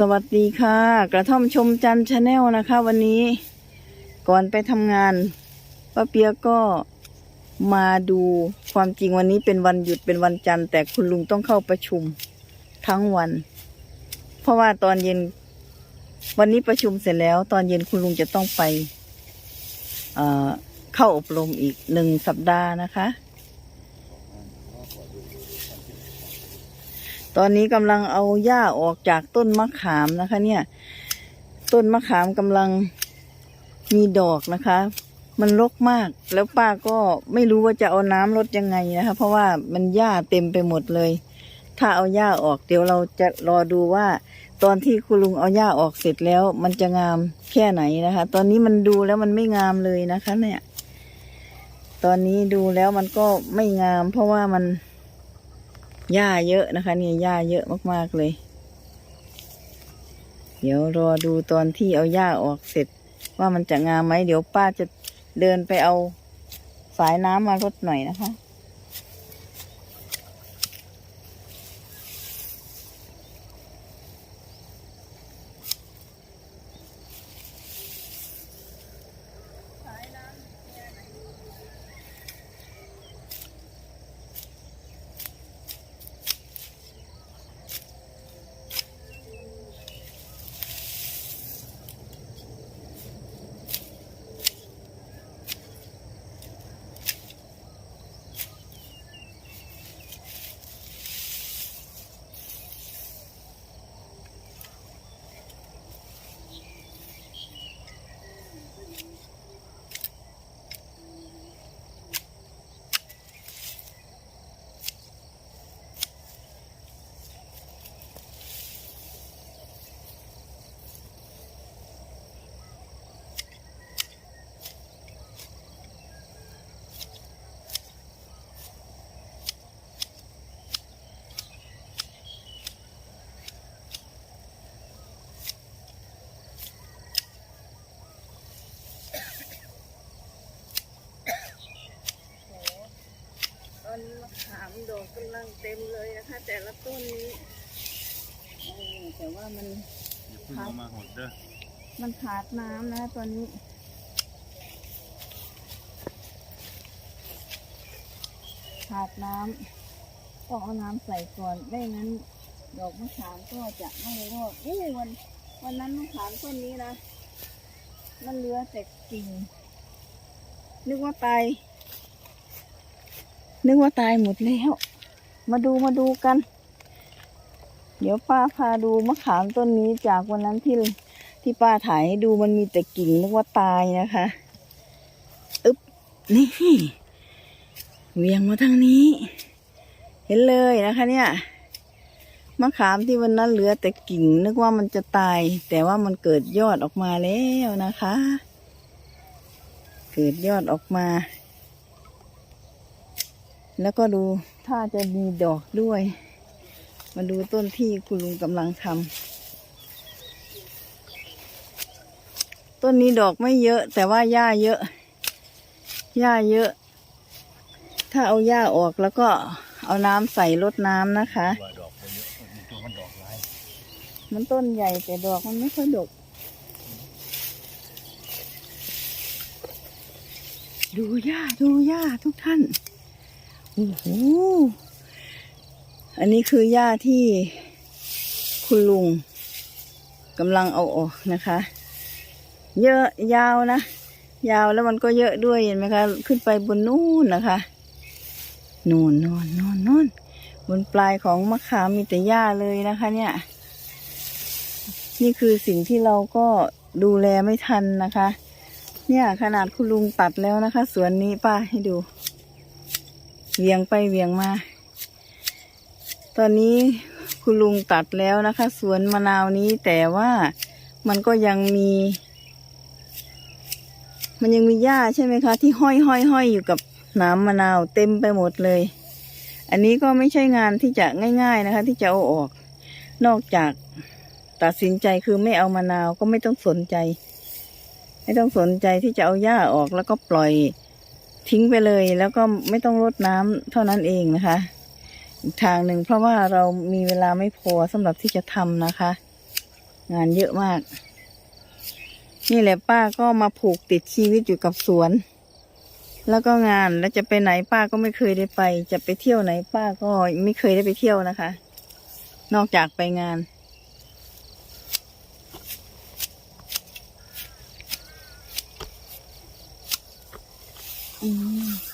สวัสดีค่ะ กระท่อมชมจันชาแนลนะคะ วันนี้ก่อนไปทำงานป้าเปียก็มาดูความจริงวันนี้เป็นวันหยุดเป็นวันจันทร์ แต่คุณลุงต้องเข้าประชุมทั้งวัน เพราะว่าตอนเย็น วันนี้ประชุมเสร็จแล้ว ตอนเย็นคุณลุงจะต้องไปเเข้าอบรมอีกหนึ่งสัปดาห์นะคะ ตอนนี้กำลังเอาหญ้าออกจากต้นมะขามนะคะ เนี่ย ต้นมะขามกำลังมีดอกนะคะ มันรกมาก แล้วป้าก็ไม่รู้ว่าจะเอาน้ำลดยังไงนะคะ เพราะว่ามันหญ้าเต็มไปหมดเลย ถ้าเอาหญ้าออกเดี๋ยวเราจะรอดูว่า ตอนที่คุณลุงเอาหญ้าออกเสร็จแล้ว มันจะงามแค่ไหนนะคะ ตอนนี้มันดูแล้วมันไม่งามเลยนะคะ เนี่ย ตอนนี้ดูแล้วมันก็ไม่งาม เพราะว่ามัน หญ้าเยอะนะคะเนี่ยหญ้าเยอะมากๆเลย เดี๋ยวรอดูตอนที่เอาหญ้าออกเสร็จ ว่ามันจะงามไหมเดี๋ยวป้าจะเดินไปเอาสายน้ำมารดหน่อยนะคะ ตอนนี้มะขามดอกกำลังเต็มเลยนะคะ แต่ละต้นนี้เออแต่ว่ามัน อย่าเพิ่งเอามาหดเด้อมันขาดน้ำนะตอนนี้ขาดน้ำต้องเอาน้ำใส่ก่อนไม่งั้น ดอกมะขามก็จะไม่รอดอู้วัน วันนั้นมะขามต้นนี้นะ มันเหลือแต่กิ่งนึกว่าตาย นึกว่าตายหมดแล้ว มาดูมาดูกัน เดี๋ยวป้าพาดูมะขามต้นนี้จากวันนั้นที่ที่ป้าถ่ายให้ดูมันมีแต่กิ่งนึกว่าตายนะคะอึ๊บนี่เวียงมาทางนี้ เห็นเลยนะคะเนี่ยมะขามที่วันนั้นเหลือแต่กิ่งนึกว่ามันจะตาย แต่ว่ามันเกิดยอดออกมาแล้วนะคะ เกิดยอดออกมา แล้วก็ดูถ้าจะมีดอกด้วย มาดูต้นที่คุณลุงกำลังทำต้นนี้ดอกไม่เยอะ แต่ว่าหญ้าเยอะ หญ้าเยอะ ถ้าเอาหญ้าออกแล้วก็เอาน้ำใส่รดน้ำนะคะมันเยอะมันตัวมันดอกหลายมันต้นใหญ่แต่ดอกมันไม่ค่อยดก ดูหญ้าดูหญ้าทุกท่าน โอ้โหอันนี้คือหญ้าที่คุณลุงกำลังเอาออกนะคะ เยอะยาวนะ ยาวแล้วมันก็เยอะด้วยเห็นไหมคะ ขึ้นไปบนนู่นนะคะนู่นนอนนอนนอนบนปลายของมะขามมีแต่หญ้าเลยนะคะ เนี่ย นี่คือสิ่งที่เราก็ดูแลไม่ทันนะคะ เนี่ยขนาดคุณลุงตัดแล้วนะคะ สวนนี้ป้าให้ดู เวียงไปเวียงมา ตอนนี้คุณลุงตัดแล้วนะคะ สวนมะนาวนี้แต่ว่ามันก็ยังมี มันยังมีหญ้าใช่ไหมคะ ที่ห้อยห้อยห้อยอยู่กับน้ำมะนาวเต็มไปหมดเลย อันนี้ก็ไม่ใช่งานที่จะง่าย ๆนะคะ ที่จะเอาออก นอกจากตัดสินใจคือไม่เอามะนาวก็ไม่ต้องสนใจ ไม่ต้องสนใจที่จะเอาหญ้าออกแล้วก็ปล่อย ทิ้งไปเลย แล้วก็ไม่ต้องรดน้ำเท่านั้นเองนะคะทางหนึ่งเพราะว่าเรามีเวลาไม่พอสำหรับที่จะทำนะคะ งานเยอะมาก นี่แหละป้าก็มาผูกติดชีวิตอยู่กับสวน แล้วก็งานแล้วจะไปไหนป้าก็ไม่เคยได้ไป จะไปเที่ยวไหนป้าก็ไม่เคยได้ไปเที่ยวนะคะ นอกจากไปงาน อืม